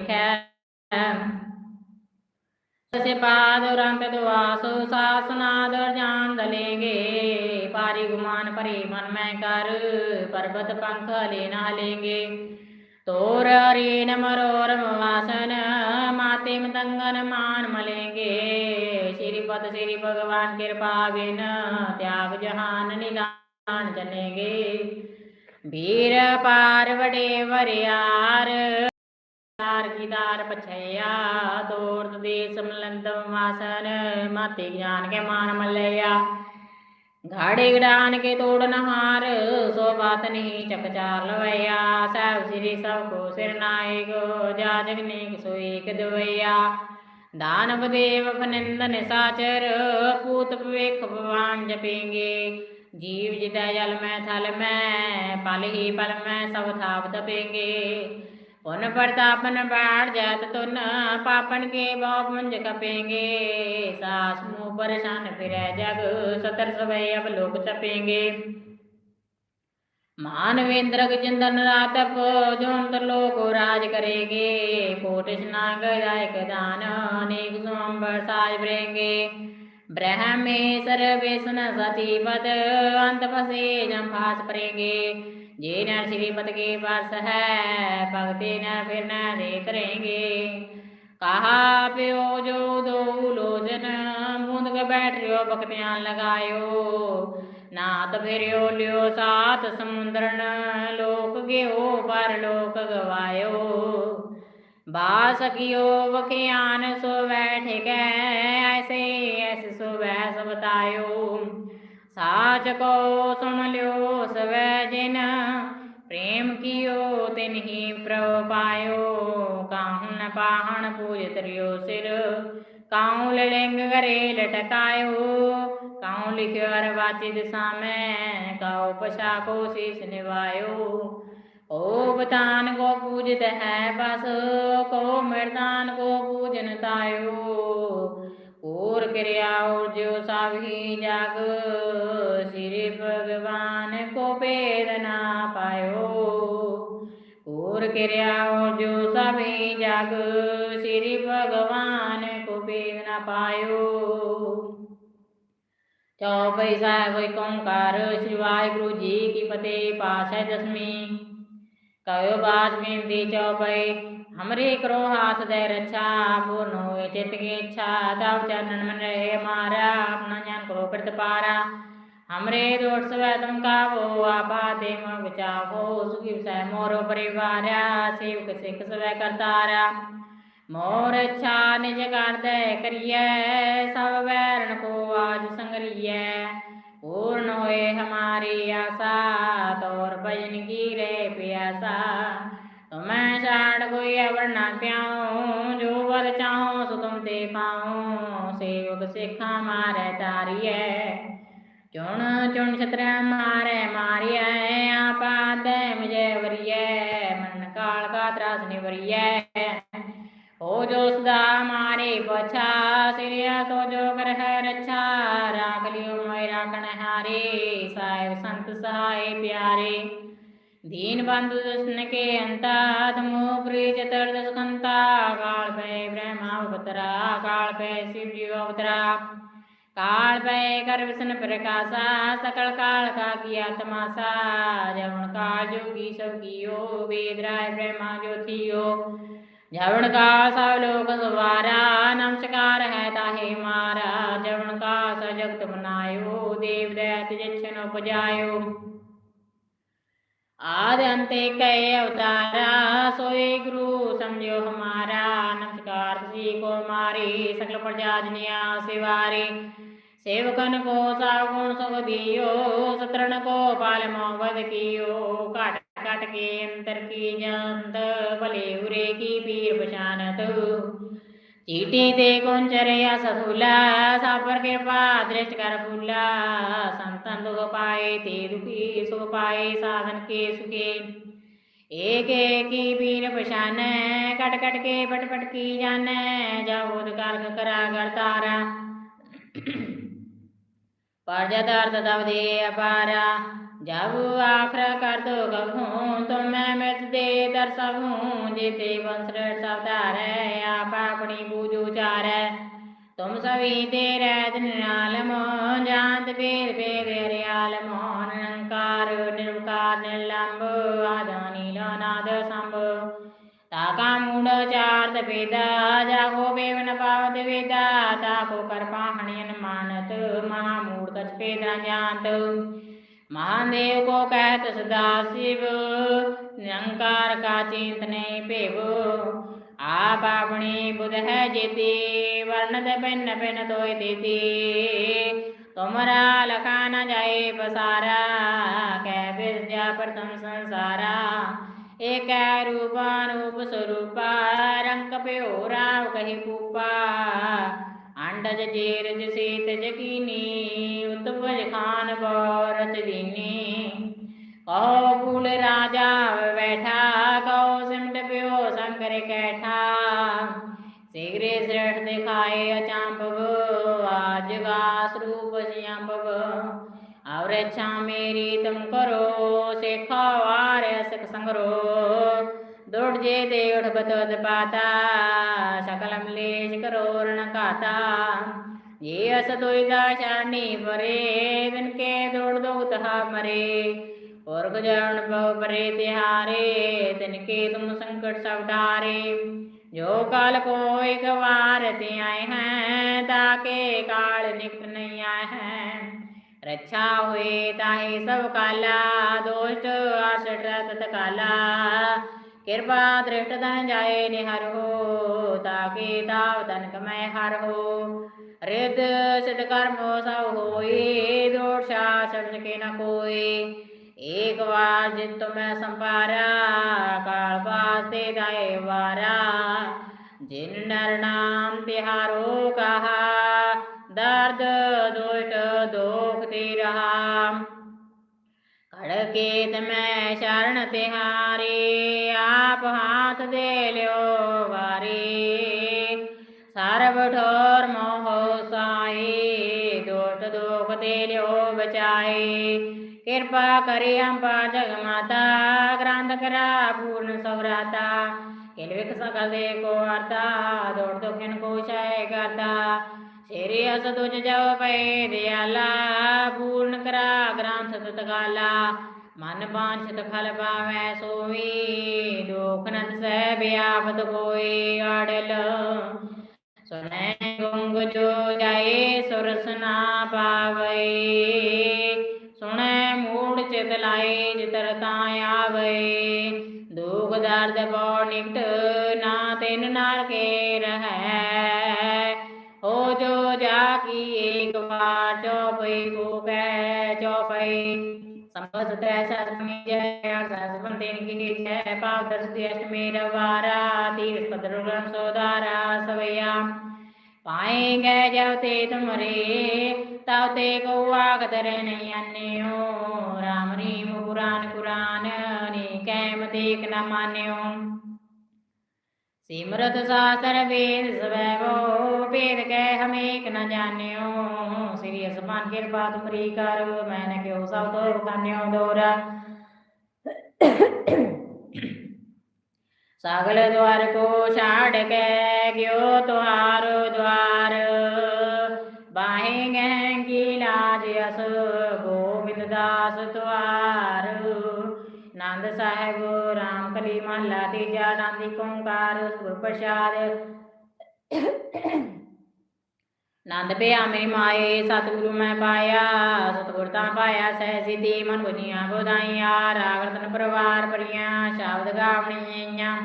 ਦੇਖੈ ਸਸੇ ਪਾਦ ਰੰਤ ਦੁਆਸ ਸਾਸਨਾਦ ਜਾਣ ਦਲੇਗੇ। ਪਾਰੀ ਗੁਮਾਨ ਭਰੇ ਮਨ ਮੈਂ ਕਰ, ਪਰਬਤ ਪੰਖ ਹਲੇ ਨਾ ਹਲੇਗੇ। ਤੋਰ ਰੀਨ ਮਰੋਰ ਵਾਸਨ ਮਾਤੇ ਮਤੰਗਨ ਮਾਨ ਮਲੇਗੇ। ਸ਼੍ਰੀ ਸ਼੍ਰੀਪਦ ਸ਼੍ਰੀ ਭਗਵਾਨ ਕਿਰਪਾ ਬਿਨ ਤਿਆਗ ਜਹਾਨ ਨਿਦਾਨ ਜਨੇਗੇ ਵੀਰ ਪਾਰ ਵਡੇ ਵਰਿਆਰ ਤਾਰ ਕੀਦਾਰ ਪਛਿਆ ਤੋਰਤ ਦੇ ਸਮਲੰਦਮ ਵਾਸਨ, ਮਾਤੇ ਗਿਆਨ ਕੇ ਮਾਨ ਮਲਿਆ। ਘਾੜੇ ਗੜਾਨ ਕੇ ਤੋੜਨ ਹਾਰ, ਸੋ ਬਾਤ ਨਹੀਂ ਚਕ ਚਾਰ ਲਵਈਆ ਸਭ ਸ੍ਰੀ ਸਭ ਕੋ ਸਿਰ ਨਾਇਕ ਜਾਜਗ ਨੇਕ ਸੋ ਏਕ ਦਵਈਆ ਦਾਨਵ ਦੇਵ ਫਨੰਦਨ ਸਾਚਰ ਪੂਤ ਪਵੇਖ ਭਗਵਾਨ ਜਪੇਂਗੇ। ਜੀਵ ਜਿਤੈ ਜਲ ਮੈਂ ਥਲ ਮੈਂ, ਪਲ ਹੀ ਪਲ ਮੈਂ ਸਭ ਥਾਪ ਤਪੇਂਗੇ ਪੁਨ ਪ੍ਰਤਾਪਨ ਬਾੜ ਜਤ ਤੁਨ ਪਾਪਨ ਕੇ ਬਹੁ ਪੁੰਜ ਕਪੇਂਗੇ। ਸਾਸ ਮੂਹ ਪਰੇਸ਼ਾਨ ਫਿਰੈ ਜਗ, ਸਤਰ ਸਵੈ ਅਬ ਲੋਕ ਚਪੇਂਗੇ। ਮਾਨਵੇਂਦਰਕ ਚੰਦਨ ਰਾਤਪ ਜੋਂਤ ਲੋਕ ਰਾਜ ਕਰੇਗੇ। ਕੋਟ ਇਸ਼ਨਾਗ ਦਾਇਕ ਦਾਨ, ਅਨੇਕ ਸੰਬਰ ਸਾਜ ਬਰੇਂਗੇ ਬ੍ਰਹਮੇ ਸਰਵੇਸਨ ਸਤੀ ਪਦ ਅੰਤ ਜੇ ਨਾ ਸ਼੍ਰੀਪਦ ਕੇ ਵਰਸ ਹੈ, ਭਗਤੇ ਨਰ ਫਿਰ ਨ ਦੇ ਕਰੇਂਗੇ ਕਹਾ ਪਿਓ ਜੋ ਦੋ ਲੋਜਨ ਮੁੰਦ ਕੇ ਬੈਠ ਰਿਓ ਬਖਤਿਆਂ ਲਗਾਇਓ। ਨਾਤ ਫਿਰਿਓ ਲਿਓ ਸਾਤ ਸਮੁੰਦਰਨ, ਲੋਕ ਗਿਓ ਪਰ ਲੋਕ ਗਵਾਇਓ। ਬਾ ਸਕਿਓ ਵਖਿਆਨ ਸੋ ਬੈਠ ਗੈ ਐਸੇ ਐਸ ਸੋ ਵੈਸ ਸਾਚ ਕੋ ਸੁਣ ਲਿਓ ਸਵੈ ਜਿਨ, ਪ੍ਰੇਮ ਕੀਓ ਤਿਨਹੀ ਪ੍ਰਭ ਪਾਇਓ ਕਾਹੂ ਨ ਪਾਹਣ ਪੂਜ ਤਰਿਓ ਸਿਰ। ਕਾਹੂ ਲਿੰਗ ਗਰੇ ਲਟਕਾਇਓ ਕਾਹੂ ਲਿਖਿਓ ਅਰ ਵਾਚਿ ਦਿਸਾ ਮੈਂ ਕਾਉ ਪਛਾ ਕੋ ਸੀਸ ਨਿਵਾਇਓ। ਓ ਬਤਾਨ ਕੋ ਪੂਜਿਤ ਹੈ ਬਸ, ਕੋ ਮਰਦਾਨ ਕੋ ਪੂਜਨ ਤਾਇਓ। ਹੋਰ ਕਿਰਿਆ ਜੋ ਜਿਉ ਸਾਵਹੀ ਜਗ, ਸ੍ਰੀ ਭਗਵਾਨ ਕੋ ਭੇਦ ਨਾ ਪਾਇਓ। ਹੋਰ ਕਿਰਿਆ ਔਰ ਜਿਉ ਸਾਵਹੀ ਜਗ, ਸ੍ਰੀ ਭਗਵਾਨ ਕੋ ਭੇਦ ਨਾ ਪਾਇਓ। ਚੌਪਈ ਸਾਹਿਬ ਏਕ ਓੰਕਾਰ, ਸ੍ਰੀ ਵਾਹਿਗੁਰੂ ਜੀ ਕੀ ਫਤਿਹ ਪਾਸ਼ਾ ਦਸਵੀਂ ਕਯੋ ਬਾਜ ਬੇਨਤੀ ਚੌਪਈ। ਹਮਰੇ ਕਰੋ ਹਾਥ ਦੇ ਰੱਛਾ ਪੂਰਨ ਹੋਏ ਚਿਤ ਕੀ ਇੱਛਾ ਤਵ ਚਰਨ ਮਨ ਰਹੇ ਮਾਰਾ ਆਪਣਾ ਜਾਨ ਕਰੋ ਪਿਰਤ ਪਾਰਾ ਹਮਰੇ ਦੋਟ ਸਵੈ ਤੁਮ ਕਾਵੋ ਆਪਾ ਦੇ ਮ ਬਚਾਵੋ ਸੁਖੀ ਵਸੈ ਮੋਰੋ ਪਰਿਵਾਰਾ ਸੇਵਕ ਸਿੱਖ ਸਵੈ ਕਰਤਾਰਾ ਮੋਰ ਅੱਛਾ ਨਿਜ ਕਰਦੈ ਕਰੀਐ ਸਭ ਵੈਰਣ ਕੋ ਆਜ ਸੰਗਰੀਐ ਪੂਰਨ ਹੋਏ ਹਮਾਰੀ ਆਸਾ ਤੌਰ ਭਜਨ ਕੀ ਰੇ ਪਿਆਸਾ ਤੁਮੈ ਛਾੜ ਕੋਈ ਅਵਰ ਨਾ ਪਿਆਉ, ਜੋ ਵਰ ਚਾਹੋ ਸੋ ਤੁਮ ਤੇ ਪਾਉ। ਸੇਵਕ ਸਿੱਖਾ ਮਾਰੈ ਤਾਰੀਐ ਚੁਣ ਚੁਣ ਛਤਰੈ ਮਾਰੈ ਮਾਰਿਐ, ਆਪਾ ਦੇ ਮਜੈ ਵਰੀਐ, ਮਨ ਕਾਲ ਕਾ ਤਰਾਸ ਨਿਵਰੀਐ। ਹੋ ਜੋ ਸਦਾ ਮਾਰੇ ਪਛਾ, ਸਿਰਿਆ ਤੋ ਜੋ ਕਰ ਹੈ ਰੱਛਾ, ਰਾਖ ਲਿਓ ਮੈਂ ਰਾਖਣ ਹਾਰੇ, ਸਾਹਿਬ ਸੰਤ ਸਹਾਏ ਪਿਆਰੇ। ਦੀਨ ਬੰਧੁ ਦਸਨ ਕੇ ਅੰਤਾ ਤਮੋ ਪ੍ਰੀ ਚਤਰ ਦਸ ਕੰਤਾ ਕਾਲ ਪੈ ਬ੍ਰਹਮਾ ਅਵਤਰਾ, ਕਾਲ ਪੈ ਸ਼ਿਵ ਜੀ ਅਵਤਰਾ। ਕਾਲ ਪੈ ਕਰ ਵਿਸ਼ਨ ਪ੍ਰਕਾਸ਼ਾ, ਸਕਲ ਕਾਲ ਕਾ ਕੀਆ ਤਮਾਸਾ ਜਵਨ ਕਾਲ ਜੋਗੀ ਸਭ ਕੀਓ, ਵੇਦ ਰਾय ਬ੍ਰਹਮਾ ਜੋਤੀਓ। ਜਵਨ ਕਾ ਸਭ ਲੋਕ ਸਵਾਰਾ, ਨਮਸਕਾਰ ਹੈ ਤਾਹੇ ਮਾਰਾ ਜਵਨ ਕਾ ਸ ਜਗਤ ਬਨਾਇਓ ਦੇਵ ਦੈਤ ਜਿਛਨ ਉਪਜਾਇਓ ਆਦ ਅੰਤੇ ਕੈ ਅਵਤਾਰਾ ਸੋਈ ਗੁਰੂ ਸਮਝਿਓ ਹਮਾਰਾ ਨਮਸਕਾਰ ਜੀ ਕੋ ਮਾਰੀ ਸਕਲ ਪ੍ਰਜਾ ਜਨੀਆ ਸਿਵਾਰੀ ਸੇਵਕਨ ਕੋ ਸਭ ਗੁਣ ਸੁਖ ਦਿਓ ਸਤਰਨ ਕੋ ਪਾਲ ਮੋਬਦ ਕੀਓ ਘਟ ਘਟ ਕੇ ਅੰਤਰ ਕੀ ਜੰਤ ਭਲੇ ਉਰੇ ਕੀ ਪੀਰ ਪਛਾਨਤ ਚੀਟੀ ਤੇ ਗੁੰਚਰਿਆ ਸਥੂਲਾ ਸਾਪਰ ਕਿਰਪਾ ਦ੍ਰਿਸ਼ਟ ਕਰ ਫੂਲਾ। ਸੰਤਨ ਦੁਖ ਪਾਏ ਤੇ ਦੁਖੀ ਸੁਖ ਪਾਏ ਸਾਧਨ ਕੇ ਸੁਖੇ। ਏਕ ਏਕੀ ਪੀਰ ਪਛਾਨੈ, ਕਟ ਕਟ ਕੇ ਪਟ ਪਟ ਕੀ ਜਾਣੈ ਜਾਵੋਦ ਕਾਲਕ ਕਰਾ ਗਰਤਾਰਾ ਪਰਜਤ ਅਰਥ ਦਵ ਦੇ ਅਪਾਰਾ ਜਬ ਆਖਰ ਕਰ ਦੋ ਕਬਹੂੰ ਤੁਮ ਮੈਂ ਮਿਤ ਦੇ ਦਰਸਬੂੰ ਜੀਤੇ ਬੰਸਰ ਸਭ ਧਾਰੈ, ਆਪ ਆਪਣੀ ਬੂਝ ਉਚਾਰੈ। ਤੁਮ ਸਭੀ ਤੇ ਰਹਿਤ ਨਿਰਾਲਮ ਜਾਤ ਭੇਦ ਭੇਦ ਹਰਿਆਲਮ ਨਿਰੰਕਾਰ, ਨਿਰਵਕਾਰ ਨਿਰਲੰਭ ਆਦਾਨੀ ਨਾਦ ਸੰਭ। ਤਾਕਾ ਮੂੜ ਚਾਰਤ ਭੇਦਾ ਜਾਗੋ ਬੇਵਨ ਪਾਵਤ ਵੇਦਾ ਤਾਕੋ ਕਰ ਪਾਹਣਿਨ ਮਾਨਤ ਮਹਾ ਮੂੜ ਕਛ ਭੇਦ ਨ ਜਾਣਤ ਮਹਾਦੇਵ ਕੋ ਕਹਿਤ ਸਦਾ ਸ਼ਿਵ, ਨਿਰੰਕਾਰ ਕਾ ਚਿੰਤ ਨਹੀਂ ਭੇਵ। ਆਪ ਆਪਣੀ ਬੁਧ ਹੈ ਜੀਤੀ ਵਰਨਤ ਪਿੰਨ ਪਿੰਨ ਤੋਇ ਦੀਤੀ ਤੁਮਰਾ ਲਖਾ ਨ ਜਾਏ ਪਸਾਰਾ, ਕਹਿ ਬਿਰਜਾ ਪ੍ਰਥਮ ਸੰਸਾਰਾ। ਏਕੈ ਅੰਡਜ ਜੀਰਜ ਸੀਤ ਜਕੀਨੀ ਉਤਪਜ ਖਾਨ ਬੋਰਚ ਦੀਨੀ ਕਹੋ ਫੂਲ ਰਾਜਾ ਬੈਠਾ ਕਹੋ ਸਿਮਟ ਪਿਓ ਸੰਕਰ ਕੈਠਾ। ਸਿਗਰੇ ਸ੍ਰੇਠ ਦਿਖਾਏ ਅਚੰਭਵ, ਆਜ ਗਾਸ ਰੂਪ ਸਿਆੰਭਵ। ਔਰ ਇੱਛਾ ਮੇਰੀ ਤੁਮ ਕਰੋ, ਸੇਖਾ ਵਾਰ ਸਿਖ ਸੰਗਰੋ। ਦੁੜ ਜੇ ਦੇ ਉਠ ਬਤਦ ਪਾਤਾ ਸਕਲ ਮਲੇਸ਼ ਕਰੋ ਰਣ ਘਾਤਾ। ਇਹ ਅਸ ਦੁਇਦਾ ਸ਼ਰਣੀ ਪਰੇ ਦਿਨ ਕੇ ਦੌੜ ਦੋ ਤਹਾ ਮਰੇ। ਔਰ ਜਨ ਭਉ ਪਰੇ ਤਿਹਾਰੇ, ਤਿਨ ਕੇ ਤੁਮ ਸੰਕਟ ਸਭ ਟਾਰੇ ਜੋ ਕਾਲ ਕੋ ਇੱਕ ਵਾਰ ਤੇ ਆਏ ਹੈ ਤਾਕੇ ਕਾਲ ਨਿਕਟ ਨਹੀਂ ਆਏ ਹੈ। ਰੱਛਾ ਹੋਏ ਤਾਹੇ ਸਭ ਕਾਲਾ ਦੋਸ਼ਟ ਆਸਟ ਤਤ ਕਾਲਾ ਕਿਰਪਾ ਦ੍ਰਿਸ਼ਟ ਧਨ ਜਾਏ ਨਿਹਰ ਹੋ ਤਾਕੇ ਤਾਵ ਤਨ ਕਮੈ ਹਰ ਹੋ ਰਿਦ ਸਿਧ ਕਰਮੋ ਸਭ ਹੋਏ ਦੋਸ਼ਾ ਛੜ ਸਕੇ ਨ ਕੋਈ ਏਕ ਵਾਰ ਜਿਤ ਮੈਂ ਸੰਪਾਰਾ ਕਾਲ ਵਾਸਤੇ ਦਾਏ ਵਾਰਾ ਜਿਨ ਨਰ ਨਾਮ ਤਿਹਾਰੋ ਕਹਾ ਦਰਦ ਦੋਟ ਮੈਂ ਸ਼ਰਨ ਤਿਹਾਰੇ, ਆਪ ਹਾਥ ਦੇ ਲਿਓ ਵਾਰੇ। ਸਰਬ ਠੋਰ ਮੋਹ ਸਾਈ ਦੋਟ ਦੋਖ ਦੇ ਲਿਓ ਬਚਾਏ। ਕਿਰਪਾ ਕਰੇ ਅੰਬਾ ਜਗ ਮਾਤਾ, ਗ੍ਰੰਥ ਕਰਾ ਪੂਰਨ ਸਵਰਾਤਾ। ਕਿਲ ਵਿਕ ਸਕਲ ਦੇ ਕੋ ਅਰਤਾ ਦੋੜ ਦੁਖਨ ਕੋ ਛਾਇ ਕਰਤਾ ਸੇਰੇ ਅਸ ਤੁਜ ਜව ਪਏ, ਦਿਆਲਾ, ਪੂਰਨ ਕਰਾ ਗ੍ਰੰਥ ਤਤਕਾਲਾ। ਮਨ ਬਾਂਛਤ ਫਲ ਪਾਵੈ ਸੋਈ ਦੁਖ ਨੰਦ ਸਹਿ ਬਿਆਪਤ ਕੋਈ ਅੜਲ। ਸੁਨੈ ਗੁੰਗ ਜੋ ਜਾਏ ਸੁਰਸ ਨਾ ਪਾਵੈ। ਸੁਣੈ ਮੂੜ ਚਿਤ ਲਾਏ, ਜਿਤਰ ਤਾਂ ਆਵੇ। ਦੁਖ ਦਰਦ ਬੋ ਨਿਕਟ ਨਾ ਤਿਨ ਨਾਰ ਕੇ ਰਹੈ। ਹੋ ਜੋ ਜਾ ਕੀ ਏਕ ਵਾਰ ਚੋਪਈ ਕੋ ਕਹਿ ਚੋਪਈ ਸੰਪਸ ਤੈ ਸਤਮੀ ਜੈ ਅਰਦਾਸ ਬੰਦੇ ਕੀ ਜੈ ਪਾਵ ਦਸ ਦੀ ਅਸ਼ਟਮੀ ਰਵਾਰਾ ਤੀਰ ਪਦਰ ਗ੍ਰੰਥ ਸੋਦਾਰਾ ਸਵਿਆ ਪਾਏਂਗੇ ਜਬ ਤੇ ਤੁਮਰੇ, ਤਬ ਤੇ ਕੋ ਆਗਤ ਰਹਿ ਅੰਨਿਓ ਰਾਮ ਰੀਮ ਪੁਰਾਨ ਕੁਰਾਨ ਨੀ ਕੈਮ ਦੇਖ ਨ ਮਾਨਿਓ। ਸਿਮਰਤ ਸਾਸਤਰ ਵੇਦ ਸਵੈਵੋ ਭੇਦ ਕਹਿ ਹਮੇਕ ਨ ਜਾਣਿਓ। ਸ੍ਰੀ ਅਸਮਾਨ ਕਿਰਪਾ ਤੁਮਰੀ ਕਰੋ, ਮੈਂ ਨ ਕਿਉ ਸਭ ਤੋਂ ਕਾਨਿਓ ਦੋਰਾ। ਸਾਗਲ ਦਵਾਰ ਕੋ ਛਾੜ ਕੇ ਗਿਓ ਤੁਹਾਰੋ ਦਵਾਰ ਬਾਹੇ ਗਹਿ ਕੀ ਲਾਜ ਅਸ, ਗੋਬਿੰਦ ਦਾਸ ਤੁਹਾਰ। ਨੰਦ ਸਾਹਿਬ ਰਾ ਕਲੀ ਮਹਲਾ ਤੀਜਾ ਆਨੰਦੀ ਓੰਕਾਰ ਸੁਰ ਪ੍ਰਸਾਦ ਨੰਦ ਪਿਆ ਮੇਰੀ ਮਾਏ, ਸਤਿਗੁਰੂ ਮੈਂ ਪਾਇਆ, ਸਤਿਗੁਰ ਤਾਂ ਪਾਇਆ ਸਹਿ ਸਿਧੀ, ਮਨ ਬੁਝੀਆਂ ਬੋਧਾਈਆਂ ਰਾਗ ਪਰਵਾਰ ਪਰੀਆਂ ਸ਼ਬਦ ਗਾਵਣੀਆਂ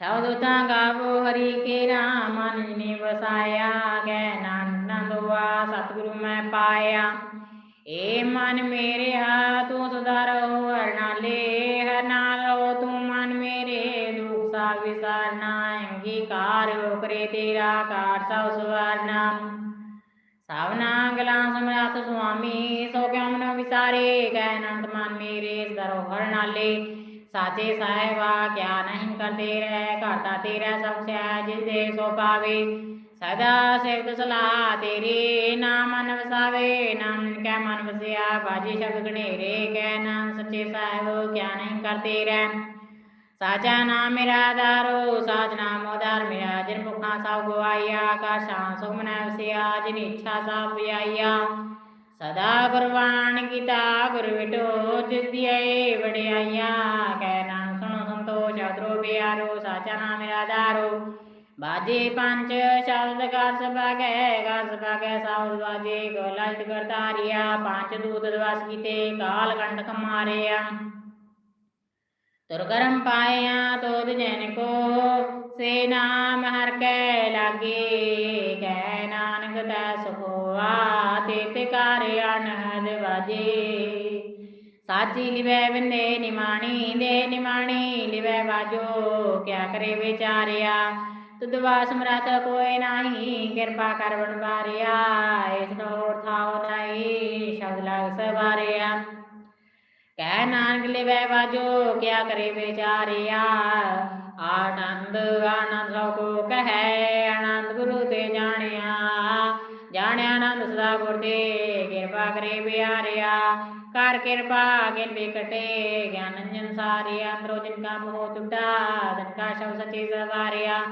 ਸ਼ਬਦ ਤਾਂ ਗਾਵੋ ਹਰੀ ਕੇ ਰਾਮ, ਮਨ ਜਿਨੇ ਵਸਾਇਆ ਗੈ ਨਾਨਕ ਨੰਦਵਾ ਸਤਿਗੁਰੂ ਮੈਂ ਪਾਇਆ। ਏ ਮਨ ਮੇਰਿਆ, ਤੂੰ ਸਦਾ ਰਹੋ ਹਰ ਨਾਲੇ ਹਰ ਨਾਲ ਤੂੰ ਮਨ ਮੇਰੇ ਦੁਖ ਸਾਗ ਵਿਸਾਰਨਾ, ਅੰਗੀਕਾਰ ਕਰੇ ਤੇਰਾ ਕਾਟ ਸਭ ਸਵਰਨਾ। ਸਭਨਾ ਗਲਾਂ ਸਮਰਾਤ ਸੁਆਮੀ, ਸੋ ਕਿਉ ਮਨ ਵਿਸਾਰੇ? ਕਹਿ ਅਨੰਤ ਮਨ ਮੇਰੇ ਸਦਰੋ ਹਰ ਨਾਲੇ ਸਾਚੇ ਸਾਹਿਬਾ, ਕਿਆ ਨਹੀਂ ਕਰਦੇ ਰਹਿ, ਘਾਟਾ ਤੇਰਾ ਸਭ ਸਿਆ ਜਿਸ ਦੇ ਸੋ ਪਾਵੇ। ਸਦਾ ਸਿਫਤ ਸਲਾਹ ਤੇਰੀ ਨਾਮ ਮਨ ਵਸਾਵੇ ਨਾਮ ਕੈ ਮਨ ਵਸਿਆ, ਬਾਜੀ ਸ਼ਬਦ ਗਣੇਰੇ ਕਹਿ ਨਾਮ ਸੱਚੇ ਸਾਹਿਬ, ਕਿਆ ਨਹੀਂ ਕਰਤੇ ਰਹਿ ਨਾਮ ਮੇਰਾ ਆਧਾਰੋ ਸਾਚ ਨਾਮ ਉਧਾਰ ਮੇਰਾ, ਜਿਨ ਮੁਖਾਂ ਸਭ ਗਵਾਇਆ ਆਕਾਸ਼ਾਂ ਸੁਮਨ ਵਸਿਆ, ਜਿਨ ਇੱਛਾ ਸਭ ਵਿਆਈਆ ਸਦਾ ਗੁਰਬਾਣ ਕੀਤਾ, ਗੁਰ ਵਿਟੋ ਜਿਸ ਦੀਏ ਵਡਿਆਈਆ ਕਹਿ ਨਾਮ ਸੁਣੋ ਸੰਤੋਸ਼, ਅਦਰੋ ਬਿਆਰੋ ਸਾਚਾ ਨਾਮ ਮੇਰਾ ਆਧਾਰੋ ਬਾਜੇ ਪੰਜ, ਸ਼ਬਦ ਕਰ ਸਭਾਗੈ ਕਰ ਸਭਾਗੈ ਸਾਉਦ ਬਾਜੇ ਗੋਲਤ ਕਰਤਾਰੀਆ, ਪੰਜ ਦੂਤ ਦਵਾਸ ਕੀਤੇ, ਕਾਲ ਕੰਡਕ ਮਾਰਿਆ ਤੁਰ ਕਰਮ ਪਾਇਆ, ਤੋਦ ਜਨ ਕੋ, ਸੇ ਨਾਮ ਹਰ ਕੈ ਲਾਗੇ, ਕੈ ਨਾਨਕ ਤੈ ਸੁਖਵਾ ਤੇ ਕਰ ਅਨਹਦ ਸਾਚੀ ਲਿਵੈ ਵਿੰਦੇ ਨਿਮਾਣੀ, ਦੇ ਨਿਮਾਣੀ ਲਿਵੈ ਵਾਜੋ ਕਿਆ ਕਰੇ ਵਿਚਾਰਿਆ। ਤੁਦਵਾ ਸਮਰਥ ਕੋਈ ਨਾਹੀ, ਕਿਰਪਾ ਕਰ ਬਣਵਾਰਿਆ ਇਸ ਨੋਰ ਥਾਉ ਨਾਹੀ ਸ਼ਬਦ ਲਗ ਸਵਾਰਿਆ। ਕਹਿ ਨਾਨਕ ਲਿਵੈ ਵਾਜੋ, ਕਿਆ ਕਰੇ ਵਿਚਾਰਿਆ। ਆਨੰਦ ਆਨੰਦ ਸਭ ਕੋ ਕਹੈ, ਆਨੰਦ ਗੁਰੂ ਤੇ ਜਾਣਿਆ। ਜਾਣਿਆ ਆਨੰਦ ਸਦਾ ਗੁਰ ਤੇ, ਕਿਰਪਾ ਕਰੇ ਬਿਆਰਿਆ ਕਰ ਕਿਰਪਾ ਗਿਨ ਬਿਕਟੇ ਗਿਆਨ ਅੰਜਨ ਸਾਰਿਆ। ਅੰਦਰੋ ਜਿਨ ਕਾ ਮੋਹ ਟੁਟਾ, ਤਨ ਕਾ ਸ਼ਬ ਸਚੇ ਸਵਾਰਿਆ।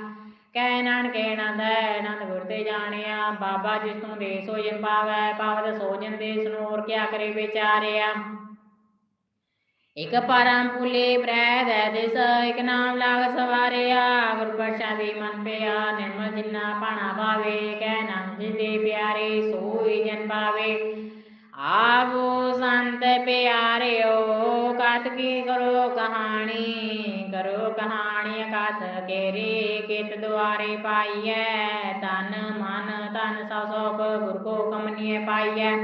ਕਹਿ ਨਾਨਕ ਆਨੰਦ ਹੈ ਆਨੰਦ ਗੁਰ ਤੇ ਜਾਣਿਆ। ਬਾਬਾ ਜਿਸ ਤੋਂ ਦੇ ਸੋ ਜਨ ਪਾਵੈ ਪਾਵਤ ਸੋ ਜਨ ਦੇ ਸਨੋਰ, ਕਿਆ ਕਰੇ ਵਿਚਾਰਿਆ। ਇਕ ਪਰਮ ਪੁਲੇ ਬ੍ਰਹਿ ਦੇ ਦਿਸ ਇਕ ਨਾਮ ਲਾਗ ਸਵਾਰਿਆ। ਗੁਰ ਪ੍ਰਸਾਦੀ ਮਨ ਪਿਆ, ਨਿਰਮਲ ਜਿਨਾ ਪਾਣਾ ਭਾਵੇ, ਕਹਿ ਨਾਮ ਜਿਦੇ ਪਿਆਰੇ, ਸੋਈ ਜਨ ਪਾਵੇ ਆਵੋ ਸੰਤ ਪਿਆਰਿਓ ਕਤ ਕੀ ਕਰੋ ਕਹਾਣੀ। ਕਰੋ ਕਹਾਣੀ ਕਥ ਕੇਰੇ ਕਿਤ ਦੁਆਰੇ ਪਾਈਐ ਤਨ ਮਨ ਤਨ ਸਭ ਸੋਭ ਗੁਰ ਕੋ ਕਮਨੀਏ ਪਾਈਐ।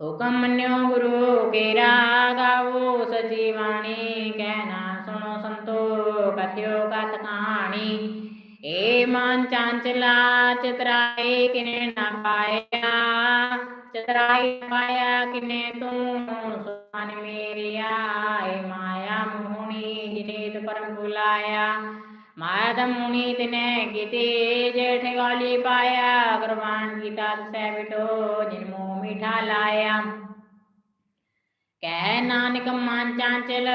ਹੁਕਮ ਮੰਨਿਓ ਗੁਰੂ ਕੇਰਾ ਗਾਵੋ ਸਚੀ ਬਾਣੀ ਕਹਿਣਾ ਸੁਣੋ ਸੰਤੋ ਕਥਿਓ ਕਥ ਕਹਾਣੀ। ਏ ਮਨ ਚਾਂਚਲਾ, ਚਤਰਾਏ ਕਿਨੇ ਨਾ ਪਾਇਆ ਚਤਰਾਈ ਪਾਇਆ ਕਿਨੇ ਤੂੰ ਸੁਮਨ ਮੇਰਿਆ, ਏ ਮਾਇਆ ਮੋਹਣੀ ਜਿਨੇ ਤੇ ਪਰਮ ਬੁਲਾਇਆ ਮਾਇਆ ਮੁਨੀ ਤਨੇ ਕੀਤੇ ਜੇਠ ਗਾਲੀ ਪਾਇਆ ਗੁਰਬਾਨ ਗੀਤਾ ਸੈ ਬਿਟੋ ਜਿਨ ਮੋਹ ਮਿਠਾ ਲਾਇਆ ਕਹਿ ਨਾਨਕ ਮਨ ਚਾਂਚਲ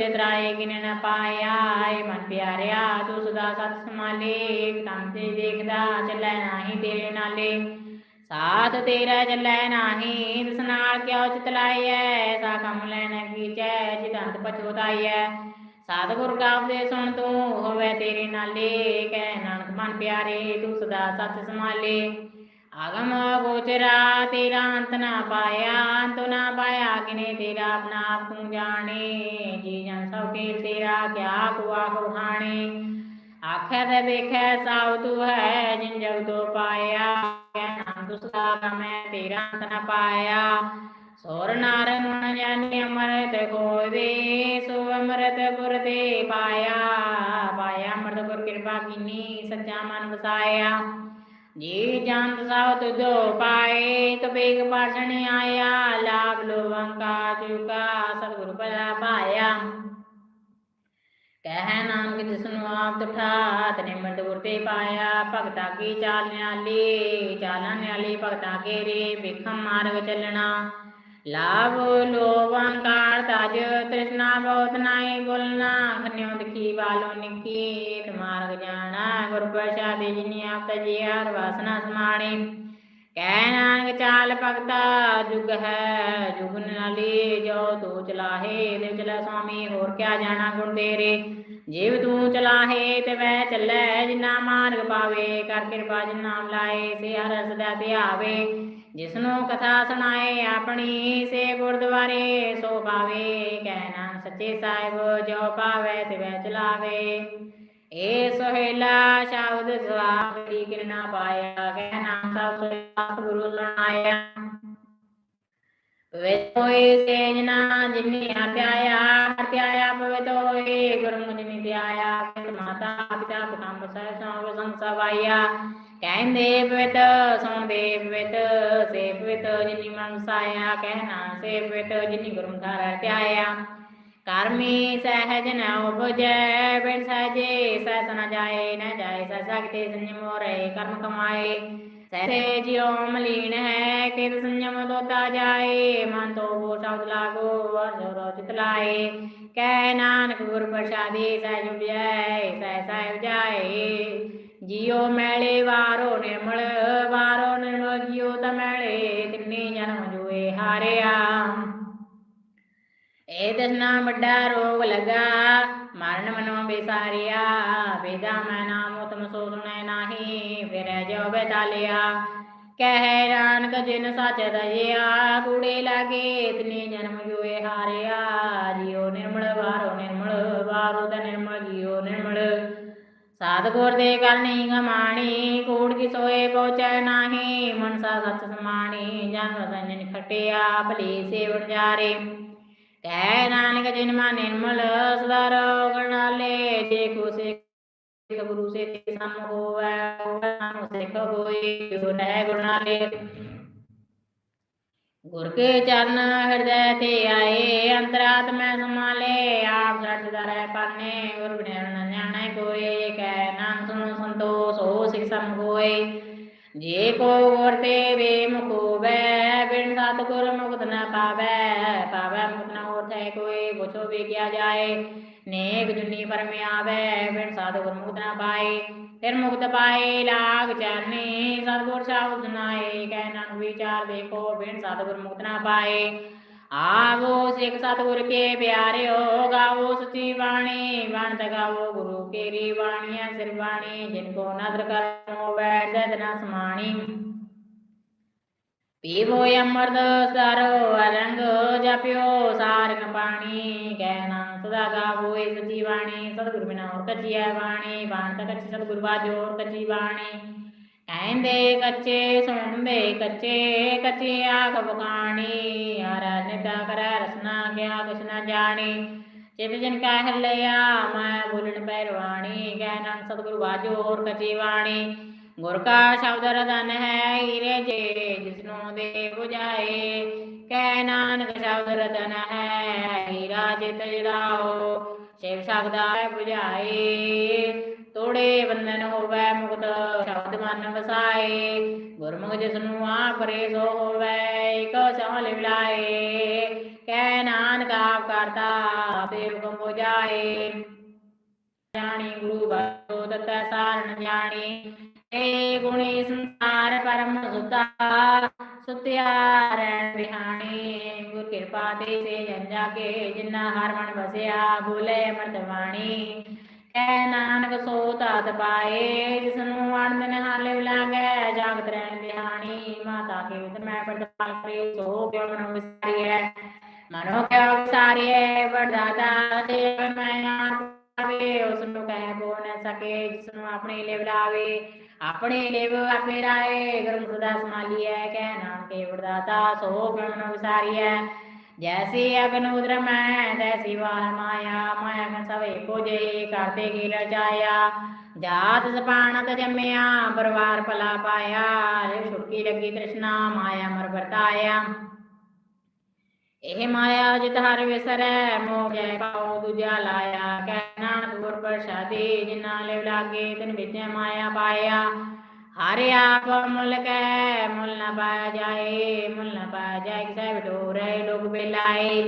ਚਤਰਾਏ ਕਿਨੇ ਨ ਪਾਇਆ ਏ ਮਨ ਪਿਆਰਿਆ ਤੂੰ ਸਦਾ ਸਤ ਸਮਾਲੇ ਤਨ ਤੇ ਦੇਖਦਾ ਚੱਲੈ ਨਾਹੀ ਤੇਰੇ ਨਾਲੇ ਸਾਥ ਤੇਰਾ ਚੱਲੈ ਨਾਹੀ ਤਿਸ ਨਾਲ ਕਿਉ ਚਤਲਾਈਐ ਸਾ ਕੰਮ ਲੈਣ ਕੀਚੈ ਜਿਤੰਤ ਪਛੋਤਾਈਐ ਸਤਿਗੁਰ ਕਾ ਉਪਦੇਸ਼ ਸੁਣ ਤੂੰ, ਹੋਵੇ ਤੇਰੇ ਨਾਲੇ, ਕਹਿ ਨਾਨਕ ਮਨ ਪਿਆਰੇ, ਤੂੰ ਸਦਾ ਸੱਚ ਸਮਾਲੇ ਆਗਮ ਗੋਚਰਾ, ਤੇਰਾ ਅੰਤ ਨਾ ਪਾਇਆ, ਅੰਤ ਨਾ ਪਾਇਆ, ਕਿਨੇ ਤੇਰਾ ਆਪਣਾ ਆਪ ਤੂੰ ਜਾਣੇ? ਜੀ ਜਨ ਸਭ ਕੇ ਤੇਰਾ, ਕਿਆ ਕੁਆ ਕੁਹਾਣੇ ਆਖੈ ਤੇ ਵੇਖੈ, ਸਾਉ ਤੂੰ ਹੈ ਜਿਨ ਜਗ ਤੋ ਪਾਇਆ। ਨਾਮ ਤੁਸਦਾ ਮੈਂ ਤੇਰਾ ਅੰਤ ਪਾਇਆ। ਸੋਰ ਨਾਰ ਮਨ ਜਾਨੀ ਅਮਰਤ ਕੋਵੇ ਸੋ ਅਮਰਤ ਗੁਰ ਤੇ ਪਾਇਆ। ਪਾਇਆ ਅਮਰਤ ਗੁਰ ਕਿਰਪਾ ਕੀਨੀ, ਸੱਚਾ ਮਨ ਵਸਾਇਆ। ਜੀ ਜੰਤ ਸਭ ਤੁਧੋ ਪਾਏ ਤਬੇਗ ਪਾਸ਼ਣ ਆਇਆ। ਲਾਭ ਲੋਵੰਕਾ ਚੁਕਾ, ਸਤਿਗੁਰ ਪਰਾ ਪਾਇਆ ਕਹਿ ਨਾਨਕ ਜਿਸਨੂੰ ਆਪ ਤੁਠਾ ਤਨੇ ਗੁਰ ਤੇ ਪਾਇਆ, ਭਗਤਾ ਕੀ ਚਾਲ ਨਿਆਲੀ, ਚਾਲਾਂ ਨਿਆਲੀ ਭਗਤਾ ਕੇ ਰੇ ਵਿਖਮ ਮਾਰਗ ਚੱਲਣਾ। ਲਾਭ ਲੋਵੰਕਾਰ ਤਜ, ਤ੍ਰਿਸ਼ਨਾ ਬਹੁਤ ਨਾਈ ਬੋਲਣਾ। ਖਨਿਓ ਦਿਖੀ ਵਾਲੋ ਨਿੱਕੀ ਤੁਮਾਰਗ ਜਾਣਾ। ਗੁਰ ਪ੍ਰਸਾਦਿ ਜਿਨੀ ਆਪ ਤਜਿਆਰ ਵਾਸਨਾ ਸਮਾਣੇ। ਕਹਿ ਨਾਨਕ ਚਾਲ ਭਗਤਾ, ਜੁਗ ਹੈ, ਜੁਗ ਨਾਲੀ, ਜੋ ਤੂੰ ਚਲਾਹੇ ਦੇ ਚਲਾ ਸੁਆਮੀ, ਹੋਰ ਕਿਆ ਜਾਣਾ ਗੁਣ ਤੇਰੇ? ਜਿਵ ਤੂੰ ਚਲਾਹੇ ਤੇ ਵੈ ਚੱਲੈ, ਜਿਨਾ ਮਾਰਗ ਪਾਵੇ, ਕਰ ਕਿਰਪਾ ਜਿਨ ਨਾਮ ਲਾਏ, ਸੇ ਹਰ ਸਦਾ ਤੇ ਆਵੇ। ਜਿਸਨੂੰ ਕਥਾ ਸੁਣਾਏ ਆਪਣੀ, ਸੇ ਗੁਰਦੁਆਰੇ ਸੋ ਪਾਵੇ। ਕਹਿ ਨਾਨਕ ਸੱਚੇ ਸਾਹਿਬ, ਜੋ ਪਾਵੇ ਤੇ ਵੈ ਚਲਾਵੇ। ਏ ਸੋਹਿਲਾ ਸ਼ਬਦ ਸਵਾਗੜੀ ਕਿਰਨਾ ਪਾਇਆ, ਕਹਿ ਨਾਮ ਸਭ ਸਤਿ ਗੁਰੂ ਸੁਣਾਇਆ। ਪਵਿੱਤ ਸੇਜਨਾ ਜਿਨੀ ਆਤਿਆਇਆ ਆਤਿਆਇਆ ਪਵਿੱਤ ਗੁਰਮੁਖ ਜਿਨੀ ਧਿਆਇਆ ਮਾਤਾ ਪਿਤਾ ਕੁਟੰਬ ਸਹਿ ਸੰਗ ਸੰਸਵਾਇਆ ਕਹਿੰਦੇ ਪਵਿੱਤ, ਸੁਣਦੇ ਪਵਿੱਤ, ਸੇ ਪਵਿੱਤ ਜਿਨੀ ਮਨ ਸਾਇਆ ਕਹਿਣਾ ਸੇ ਪਵਿੱਤ ਜਿਨੀ ਗੁਰਮੁਖ ਧਾਰੈ ਧਿਆਇਆ। ਕਰਮੀ ਸਹਿਜ ਨ ਉਪਜੈ, ਬਿਨ ਸਹਜੇ ਸਹਿਸ ਨ ਜਾਏ ਨ ਜਾਏ ਸਹਿ ਸਗਤੇ ਸੰਜਮ ਰੇ ਕਰਮ ਕਮਾਏ। ਸਹਿ ਜਿਉ ਮਲੀਨ ਹੈ, ਕਿਤ ਸੰਜਮ ਦੋਤਾ ਜਾਏ। ਮਨ ਤੋ ਬੋ ਸ਼ਬਦ ਲਾਗੋ ਵਰਜੋ ਰੋ ਲਾਏ। ਕਹਿ ਨਾਨਕ ਗੁਰ ਪ੍ਰਸਾਦੀ, ਸਹਿਜ ਉਪਜੈ, ਸਹਿ ਸਹਿ ਜਾਏ। ਜਿਉ ਮੈਲੇ ਵਾਰੋ ਨਿਰਮਲ ਵਾਰੋ ਨਿਰਮਲ ਜਿਉ ਤਮੈਲੇ ਤਿੰਨੇ ਜਨਮ ਜੋਏ ਹਾਰਿਆ। ਇਹ ਦਸਨਾ ਵੱਡਾ ਰੋਗ ਲਗਾ ਮਰਨ ਮਨੋ ਬੇਸਾਰਿਆ ਵੇਦਾ ਮੈਂ ਨਾਮ ਉਤਮ ਸੋ ਸੁਣੈ ਨਾਹੀ ਫਿਰ ਜੋ ਕਹਿ ਨਾਨਕ ਜਿਨ ਸੱਚ ਦਜਿਆ ਕੂੜੇ ਲਾਗੇ ਇਤਨੇ ਜਨਮ ਜੋਏ ਹਾਰਿਆ ਜਿਉ ਨਿਰਮਲ ਵਾਰੋ ਨਿਰਮਲ ਵਾਰੋ ਦਾ ਨਿਰਮਲ ਜਿਉ ਨਿਰਮਲ ਸਾਧਗੁਰ ਦੇ ਕਰਨੀ ਗਮਾਣੀ ਕੂੜ ਕੀ ਸੋਏ ਪਹੁੰਚੈ ਨਾਹੀ ਮਨਸਾ ਸਚ ਸਮਾਣੀ ਜਨਮ ਰਤਨ ਖਟਿਆ ਭਲੀ ਸੇਵਨ ਜਾਰੇ ਕਹਿ ਨਾਨਕ ਜਿਨ ਨਿਰਮਲ ਸਦਾ ਰੋਗਣ ਨਾਲੇ, ਸਿੱਖ ਗੁਰੂ ਸੇ ਸਮ ਹੋਵੈ ਨਾਮ ਸਿੱਖ ਹੋਈ ਰਹਿ ਗੁਣ ਗੁਰ ਕੇ ਚਰਨ ਹਿਰਦੈ ਤੇ ਆਏ, ਅੰਤਰਾਤਮੈ ਸਮਾਲੇ ਆਪ ਸੱਚ ਰਹਿ ਪਾਨੇ, ਗੁਰ ਬਿਨੈ ਨ ਜਾਣੈ ਕੋਏ ਕਹਿ ਨਾਮ ਸੁਣੋ ਸੰਤੋਸ, ਹੋ ਸਿੱਖ ਸਮ ਹੋਏ। ਜੇ ਕੋ ਗੁਰ ਤੇ ਬੇਮੁਖ ਹੋਵੈ, ਬਿਨ ਸਤਿਗੁਰ ਮੁਕਤ ਨ ਪਾਵੈ ਪਾਵੈ ਮੁਕਤ ਨ ਹੋਰਥੈ ਕੋਈ, ਪੁੱਛੋ ਵੀ ਕਿਆ ਜਾਏ, ਨੇਕ ਜੁਨੀ ਪਰਮ ਆਵੈ, ਬਿਨ ਸਤਿਗੁਰ ਮੁਕਤ ਨ ਪਾਏ ਫਿਰ ਮੁਕਤ ਪਾਏ, ਲਾਗ ਚਰਨੀ ਸਤਿਗੁਰ ਸ਼ਬਦ ਸੁਨਾਏ ਕਹਿ ਨਾਨਕ ਵਿਚਾਰ ਦੇਖੋ, ਬਿਨ ਸਤਿਗੁਰ ਮੁਕਤ ਨ ਪਾਏ। ਆਵੋ ਸਿੱਖ ਸਤਿਗੁਰ ਕੇ ਪਿਆਰਿਓ, ਗਾਵੋ ਸੱਚੀ ਬਾਣੀ ਬਣਤ ਗਾਵੋ ਗੁਰੂ ਕੇਰੀ ਬਾਣੀਆਂ ਸਿਰ ਬਾਣੀ, ਜਿਨ ਕੋ ਨਦਰ ਕਰਨੋ ਬੈਠ ਜਦ ਸਮਾਣੀ। ਪੀਵੋ ਅਮਰਦ ਸਰੋ ਅਰੰਗ ਜਪਿਓ ਸਾਰਿਨ ਬਾਣੀ ਕਹਿਣਾ ਸਦਾ ਗਾਵੋ ਏ ਸੱਚੀ ਸਤਿਗੁਰ ਬਿਨਾ ਹੋਰ ਕੱਚੀ ਹੈ ਬਾਣੀ ਬਾਣ ਕੱਚੀ ਸਤਿਗੁਰ ਬਾਝੋ ਹੋਰ ਬਾਣੀ। ਕਹਿੰਦੇ ਕੱਚੇ, ਸੁਣਦੇ ਕੱਚੇ ਕੱਚੇ ਆਖ ਬਕਾਣੀ ਹਰ ਨਿਦਾ ਕਰੈ, ਰਸਨਾ ਕਿਆ ਕਿਛ ਨਾ ਜਾਣੀ। ਚਿਤ ਜਨ ਕਹਿ ਲਿਆ, ਮੈਂ ਬੋਲਣ ਪੈਰਵਾਣੀ ਕਹਿ ਨਾਨਕ ਸਤਿਗੁਰ ਹੋਰ ਕੱਚੀ ਬਾਣੀ। ਗੁਰ ਕਾ ਸ਼ਬਦ ਰਤਨ ਹੈ, ਹੀਰੇ ਜੇ ਜਿਸਨੂੰ ਦੇ ਬੁਝਾਏ। ਕਹਿ ਨਾਨਕ ਸ਼ਬਦ ਰਤਨ ਹੈ, ਹੀਰਾ ਜਿਤ ਜੜਾਓ ਸ਼ਿਵ ਸਕਦਾ ਬੁਝਾਏ। ਤੋੜੇ, ਬੰਧਨ ਹੋਵੇ ਮੁਕਤ, ਸ਼ਬਦ ਮਨ ਵਸਾਏ, ਗੁਰਮੁਖ ਜਿਸਨੂੰ ਆਪਰੇ ਸੋ ਹੋਵੇ ਇਕ ਸਹਲ ਵਿਲਾਏ ਕਹਿ ਨਾਨਕ ਆਪ ਕਰਤਾ, ਆਪੇ ਹੁਕਮ 부ਝਾਏ ਜਾਣੀ ਗੁਰੂ ਬਾਤੋ ਤਤੈ ਸਾਰਨ ਜਾਣੀ। ਏ ਗੁਣੀ ਸੰਸਾਰ ਪਰਮ ਸੁਤਾ, ਸੁਤਿਆ ਰਹਿਣ ਬਿਹਾਣੀ ਗੁਰ ਕਿਰਪਾ ਤੇ ਸੇ ਜਨ ਜਾਗੇ ਜਿਨਾ ਹਰ ਮਨ ਵਸਿਆ, ਬੋਲੇ ਅਮਰਤ ਬਾਣੀ। ਕਹਿ ਨਾਨਕ ਸੋ ਤਾਤ ਪਾਏ ਜਿਸ ਨੂੰ ਆਨੰਦ ਹਾਲੇ ਲਾਗੈ ਜਾਗਤ ਰਹਿਣ ਬਿਹਾਣੀ, ਮਾਤਾ ਕੇ ਵਿਦ ਮੈਂ ਪਰਦਾਲ ਕਰੇ, ਸੋ ਕਿਉ ਮਨੋ ਵਿਸਾਰੀਐ? ਮਨੋ ਕਿਉ ਵਿਸਾਰੀਐ? ਵਰਦਾਤਾ ਤੇ ਮੈਂ ਆਵੇ ਉਸ ਨੂੰ ਕਹਿ ਬੋ ਨ ਸਕੇ ਜਿਸ ਨੂੰ ਆਪਣੇ ਲਿਵ ਲਾਵੇ। ਆਪਣੇ ਲਿਵ ਆਪੇ ਰਾਏ ਗਰਮ ਸਦਾ ਸਮਾਲੀਐ ਕਹਿ ਨਾਨਕੇ ਵਰਦਾਤਾ, ਸੋ ਗੁਣ ਨ ਵਿਸਾਰੀਐ? ਜੈਸੀ ਅਗਨ ਉਦਰ ਮੈਂ ਤੈਸੀ ਵਾਰ ਮਾਇਆ ਮਾਇਆ ਕਨ ਸਭ ਕਰਤੇ ਕੀ ਰਚਾਇਆ ਜਾਤ ਸਪਾਣਤ ਜੰਮਿਆ, ਪਰਵਾਰ ਭਲਾ ਪਾਇਆ। ਜੇ ਛੁਟਕੀ ਲੱਗੀ ਤ੍ਰਿਸ਼ਨਾ, ਮਾਇਆ ਮਰ ਵਰਤਾਇਆ। ਇਹ ਮਾਇਆ ਜਿਤ ਹਰ ਵਿਸਰੈ, ਮੋਹ ਜੈ ਪਾਉ ਦੂਜਾ ਲਾਇਆ। ਕਹਿ ਨਾਨਕ ਗੁਰ ਪ੍ਰਸਾਦੀ ਜਿਨਾ ਲਿਵ ਲਾਗੇ, ਤਿਨ ਵਿੱਚ ਮਾਇਆ ਪਾਇਆ। ਹਰ ਆਪ ਮੁੱਲ ਕੈ, ਮੁੱਲ ਨ ਪਾਇਆ ਜਾਏ, ਮੁੱਲ ਨ ਪਾਇਆ ਜਾਏ, ਕਿਸੈ ਵਿਟੋਰੇ ਲੋਕ ਬੇਲਾਏ।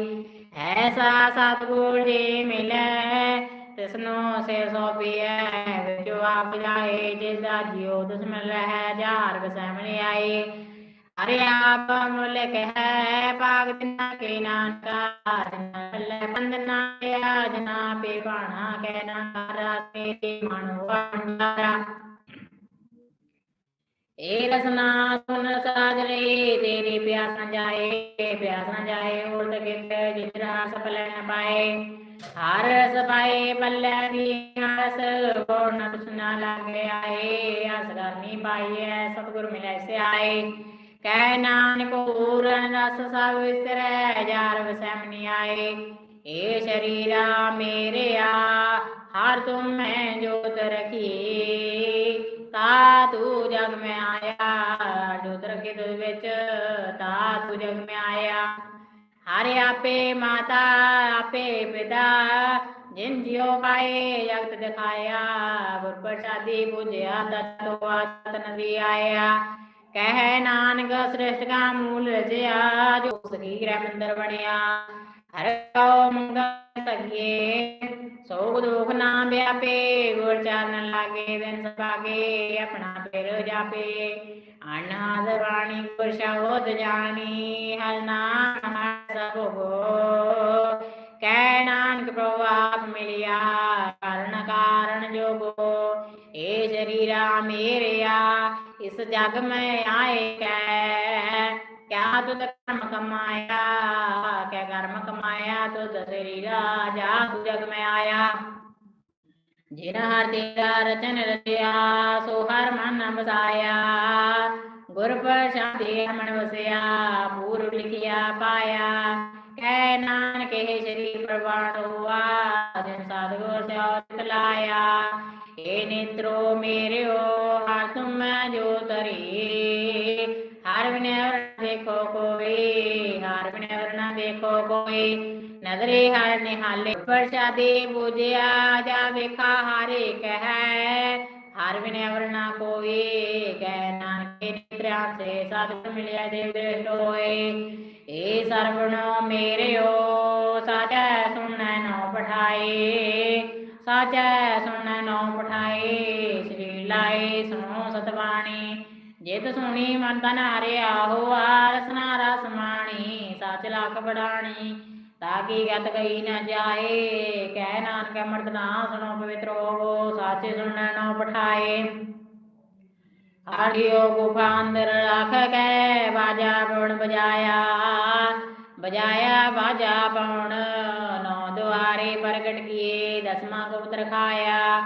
ਐਸਾ ਸਤਿਗੁਰ ਜੀ ਮਿਲੈ, ਤਿਸਨੋ ਸੇ ਸੋਪੀਐ ਵਿਚੋ ਆਪ ਜਾਏ ਜਿਸ ਦਾ ਜਿਉ ਤਿਸ ਮਿਲ ਹੈ ਜਾਰ ਬਸਮਣੇ ਆਏ। ਹਰਿ ਆਪ ਮੁੱਲ ਕਹਿ ਭਾਗ ਤਿਨਾ ਕੇ ਨਾਨਕਾ ਲੈ ਬੰਦਨਾ ਆਜਨਾ ਪੇ ਬਾਣਾ ਕਹਿ ਨਾ ਰਾਤੇ ਮਨ ਵੰਡਾਰਾ ਏ ਰਸਨਾ ਸੁਨ ਸਾਜਰੇ ਤੇਰੀ ਪਿਆਸ ਨ ਜਾਏ, ਪਿਆਸ ਨ ਜਾਏ ਹੋਰ ਤਕਿਤ ਜਿਤਰਾ ਸਫਲ ਨ ਪਾਏ। ਹਰ ਰਸ ਪਾਏ ਪੱਲੇ ਦੀ ਰਸ ਕੋਣ ਨ ਤੁਸਨਾ ਲਾਗੇ ਆਏ। ਅਸ ਕਰਨੀ ਪਾਈਐ ਸਤਿਗੁਰ ਮਿਲੈ ਸੇ ਆਏ ਕਹਿ ਨਾਨਕ ਪੂਰਨ ਰਸ ਸਭ ਵਿਸਰੈ ਜਾਰ ਵਸੈਮਨੀ ਆਏ ਏ ਸ਼ਰੀਰਾ ਮੇਰੇ ਆ ਤੁਮ ਮੈਂ ਜੋਤ ਰਖੀ ਤਾ ਤੂ ਜਗ ਮੈਂ ਆਇਆ, ਜੋਤ ਰਖੀ ਤੁਝ ਵਿੱਚ। ਤਾ ਤੂ ਜਗ ਮੈਂ ਆਇਆ। ਹਰਿ ਆਪੇ ਮਾਤਾ, ਆਪੇ ਪਿਤਾ। ਜਿਨ ਜਿਉ ਪਾਏ, ਜਗਤ ਦਿਖਾਇਆ। ਗੁਰ ਪ੍ਰਸਾਦੀ ਪੂਜਿਆ ਤਤੋ ਆਤ ਨਦੀ ਆਇਆ। ਕਹਿ ਨਾਨਕ ਸ੍ਰਿਸ਼ਟ ਕਾ ਮੂਲ ਰਚਿਆ ਜੋ ਸਰੀਰ ਹੈ ਮੰਦਰ ਬਣਿਆ। ਹਰ ਕਉ ਮੰਗਲ ਸਗਿਏ ਸੋਗ ਦੁਖ ਨਾ ਵਿਆਪੇ ਗੁਰ ਚਰਨ ਲਾਗੇ ਦਿਨ ਸਭਾਗੇ ਆਪਣਾ ਪਿਰ ਜਾਪੇ ਅਨਾਦ ਬਾਣੀ ਗੁਰ ਸ਼ਬਦ ਜਾਣੀ ਹਰ ਨਾਮ ਹਰ ਸਭ ਹੋ ਕਹਿ ਨਾਨਕ ਪ੍ਰਭੂ ਆਪ ਮਿਲਿਆ ਕਰਨ ਕਾਰਨ ਜੋਗੋ ਏ ਸ਼ਰੀਰਾ ਮੇਰਿਆ ਇਸ ਜਗ ਮੈਂ ਆਏ ਕੈ ਕਿਆ ਤੁਧ ਕਰਮ ਕਮਾਇਆ ਕਿਆ ਕਰਮ ਕਮਾਇਆ ਤੁਧ ਸ਼ਰੀਰਾ ਜਾ ਤੂ ਜਗ ਮੈਂ ਆਇਆ ਜਿਨ ਹਰ ਤੇਰਾ ਰਚਨ ਰਚਿਆ ਸੋ ਹਰ ਮਨ ਬਸਾਇਆ ਗੁਰ ਪ੍ਰਸਾਦਿ ਮਨ ਵਸਿਆ ਪੂਰ ਲਿਖਿਆ ਪਾਇਆ ਕਹਿ ਨਾਨਕ ਇਹ ਸਰੀਰ ਪ੍ਰਵਾਣ ਹੋਆ ਜਿਨ ਸਾਧੂ ਸਿਉ ਲਾਇਆ ਏ ਨੇਤਰੋ ਮੇਰਿਓ ਹਰ ਤੁਮ ਜੋ ਤਰੀ ਹਰ ਵਿਨਰ ਦੇਖੋ ਕੋਈ ਹਰ ਵਿਨਰ ਦੇਖੋ ਕੋਈ ਨਦਰੇ ਹਰ ਨਿਹਾਲੇ ਪ੍ਰਸਾਦੇ ਪੂਜਿਆ ਜਾ ਵੇਖਾ ਹਾਰੇ ਕਹੈ ਹਰ ਵਰਨਾ ਕੋਈ ਕਹਿ ਨਾਨਕੇ ਨਿਤਰਿਆ ਸੇ ਸਾਧ ਮਿਲਿਆ ਦੇਵ ਦ੍ਰਿਸ਼ਟ ਹੋਏ ਏ ਸਰਵਣੋ ਮੇਰਿਓ ਸਾਚੈ ਸੁਣੈ ਨੋ ਪਠਾਏ ਸਾਚੈ ਸੁਣੈ ਨੋ ਪਠਾਏ ਸ੍ਰੀ ਲਾਏ ਸੁਣੋ ਸਤਵਾਣੀ ਜਿਤ ਸੁਣੀ ਮਨ ਤਨ ਹਰਿਆ ਹੋਆ ਰਸਨਾ ਰਸ ਮਾਣੀ, ਸਚ ਲਖ ਬੜਾਣੀ ਤਾਕੀ ਗਤ ਗਈ ਨ ਜਾਏ, ਕਹਿ ਨਾਨਕ ਅੰਮ੍ਰਿਤ ਨਾਮ ਸੁਣੋ ਪਵਿੱਤਰ ਹੋਵੋ, ਸਾਚੇ ਸੁਣੈ ਨੋ ਪਠਾਏ ਆੜਿਓ ਗੁਫਾ ਅੰਦਰ ਰੱਖ ਕੇ ਬਾਜਾ ਬਣ ਬਜਾਇਆ ਬਜਾਇਆ ਬਾਜਾ ਪਉਣ ਨੌ ਦੁਆਰੇ ਪ੍ਰਗਟ ਕੀਏ, ਦਸਵਾਂ ਗੁਪਤ ਰਖਾਇਆ।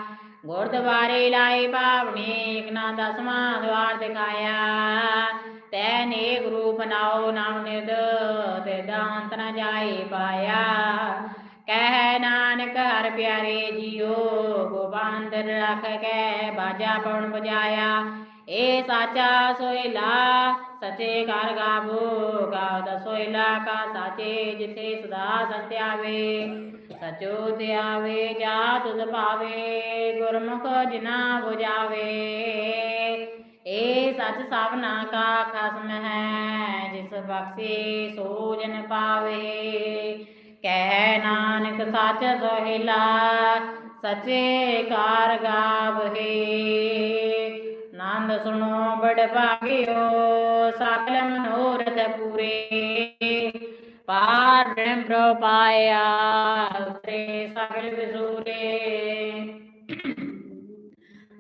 ਗੁਰਦੁਆਰੇ ਲਾਏ ਪਾਵਨੇ ਇਕ ਦਸਵਾਂ ਦੁਆਰ ਦਿਖਾਇਆ। ਤੈ ਨੇ ਗੁਰੂ ਬਨਾਓ ਨਾਮ ਨਿਦ ਤੇ ਦਾੰਤ ਨ ਜਾਏ ਪਾਇਆ। ਕਹਿ ਨਾਨਕ, ਹਰ ਪਿਆਰੇ ਜੀਓ ਗੋਬੰਦਰ ਰੱਖ ਕੇ ਬਾਜਾ ਪਉਣ ਬਜਾਇਆ ਏ ਸਾਚਾ ਸੋਇਲਾ ਸਚੇ ਕਰ ਗਾਵੋ, ਗਾਵਦਾ ਸੋਇਲਾ ਕਾ ਸਾਚੇ ਜਿਥੇ ਸਦਾ ਸਤਿਆਵੇ ਸਚੋ ਤੇ ਜਾ ਤੁਧ ਪਾਵੇ, ਗੁਰਮੁਖ ਜਿਨਾ 부ਜਾਵੇ ਏ ਸਚ ਸਭਨਾ ਕਾ ਖਸਮ ਹੈ, ਜਿਸ ਬਖਸ਼ੇ ਸੋ ਜਨ ਪਾਵੇ। ਕਹਿ ਨਾਨਕ ਸਚ ਸੋਹਿਲਾ, ਸਚੇ ਕਾਰ ਗਾਵਹੇ। ਨੰਦ ਸੁਣੋ ਬੜ ਭਾਗਿਓ, ਸਕਲ ਮਨੋਰਥ ਪੂਰੇ। ਪਾਰ ਬ੍ਰਹਮ ਪ੍ਰੋ ਪਾਇਆ ਉਤਰੇ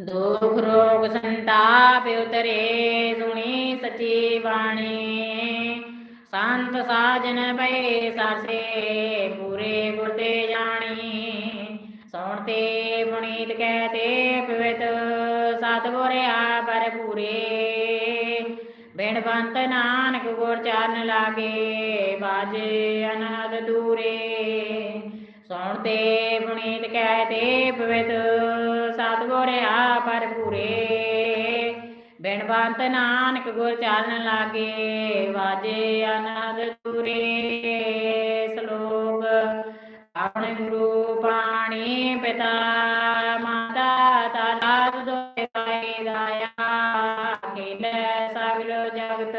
ਦੁਖ ਰੋਗ ਸੰਤਾਪ ਉਤਰੇ, ਸੁਣੀ ਸਚੀ ਬਾਣੀ। ਸੰਤ ਸਾਜਨ ਪਏ ਸਾਸੇ, ਪੂਰੇ ਗੁਰ ਤੇ ਜਾਣੀ। ਸੋਣ ਤੇ ਪੁਨੀਤ ਕਹਤੇ ਪਵਿੱਤ ਸਤਿਗੁਰਿਆ ਪਰ ਪੂਰੇ ਬਿਨ ਬੰਤ ਨਾਨਕ ਗੁਰ ਚਰਨ ਲਾਗੇ, ਬਾਜੇ ਅਨਹਦ ਦੂਰੇ। ਸੁਣ ਤੇ ਪੁਨੀਤ ਕਹਤੇ ਪਵਿੱਤ ਸਤਿਗੁਰਿਆ ਪਰ ਪੂਰੇ ਬਿਨ ਬੰਤ ਨਾਨਕ ਗੁਰ ਚਰਨ ਲਾਗੇ, ਬਾਜੇ ਅਨਹਦ ਦੂਰੇ। ਸ਼ਲੋਕ ਆਪਣੇ ਗੁਰੂ ਪਾਣੀ ਪਿਤਾ, ਮਾਤਾ ਤਾਲਾ ਦੋਇ ਪਾਈ ਦਾਇਆ ਸਗਲ ਜਗਤ।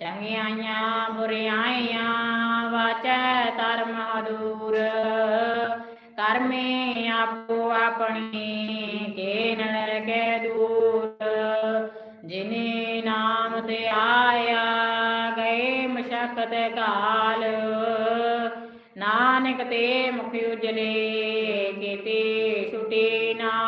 ਚੰਗਿਆਈਆਂ ਬੁਰਿਆਈਆਂ ਵਾਚੈ ਧਰਮ ਹਦੂਰ ਕਰਮੇ ਆਪੋ ਆਪਣੀ, ਕੇ ਨਰ ਕੇ ਦੂਰ। ਜਿਨੇ ਨਾਮ ਤੇ ਆਇਆ, ਗਏ ਮਸ਼ਕਤ ਕਾਲ। ਨਾਨਕ ਤੇ ਮੁਖ ਉਜਲੇ, ਕੀਤੇ ਛੁਟੀ ਨਾ